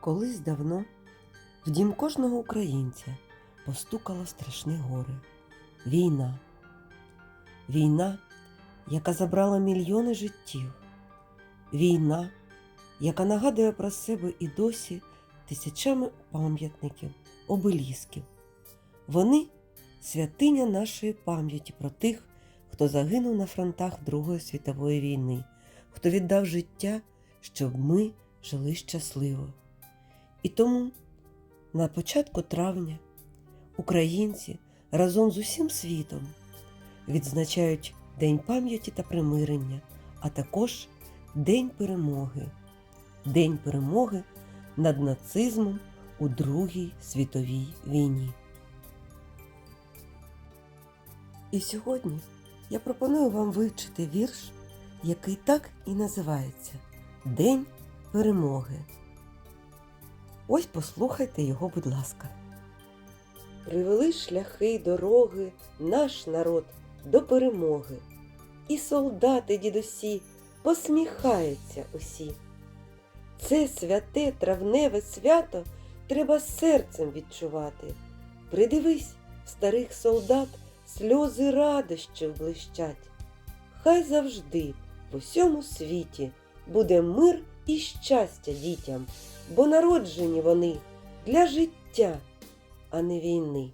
Колись давно в дім кожного українця постукало страшне горе. Війна. Війна, яка забрала мільйони життів. Війна, яка нагадує про себе і досі тисячами пам'ятників, обелісків. Вони святиня нашої пам'яті про тих, хто загинув на фронтах Другої світової війни, хто віддав життя, щоб ми жили щасливо. І тому на початку травня українці разом з усім світом відзначають День пам'яті та примирення, а також День перемоги, День перемоги над нацизмом у Другій світовій війні. І сьогодні я пропоную вам вивчити вірш, який так і називається День перемоги. Ось послухайте його, будь ласка. Привели шляхи й дороги наш народ до перемоги. І солдати дідусі посміхаються усі. Це святе травневе свято треба серцем відчувати. Придивись, старих солдат сльози радощів блищать. Хай завжди в усьому світі буде мир і щастя дітям, бо народжені вони для життя, а не війни.